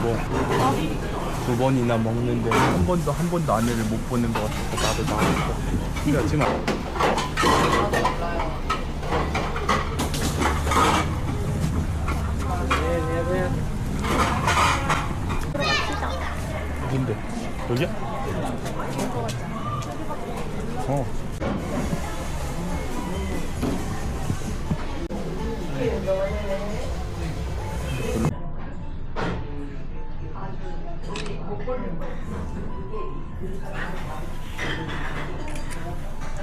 먹어도 두 번이나 먹는데 한 번도 한 번도 아내를 못 보는 것 같아서 나도 나왔어. 그렇지만 어딘데? 여기야? 어.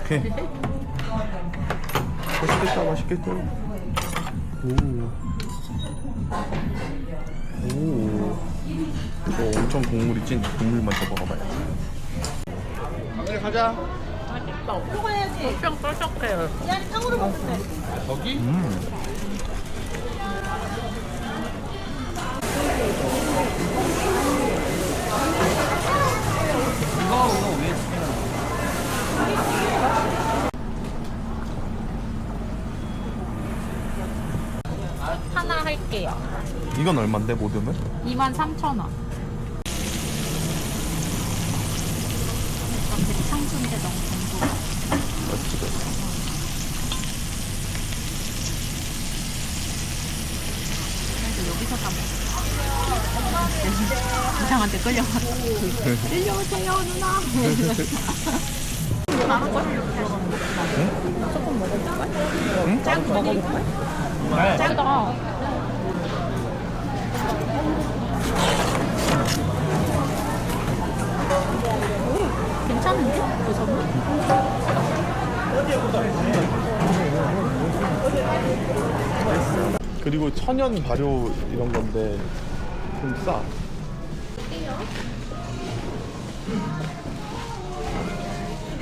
오케이. 맛있겠다, 맛있겠다. 오. 오. 이거 엄청 국물이 찐 국물 먼저 먹어봐야지. 빨리 가자. 엄청 쫄깃해요. 거기? 음. 하나 할게요. 이건 얼만데 모듬은? 23,000원. 되게 상수인데 너무 정도. 맛있지? 그래도 여기서 다 먹어. 이상한데 끌려가서. 끌려오세요, 누나. 거 조금 먹어볼까? 응? 짱 먹어볼까? 짱다. 괜찮은데? 그 점은? 그리고 천연 발효 이런 건데 좀 싸.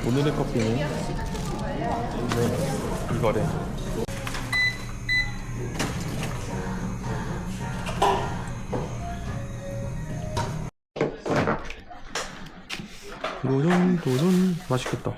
오늘의 커피는 네, 이거래. 도전 도전 맛있겠다.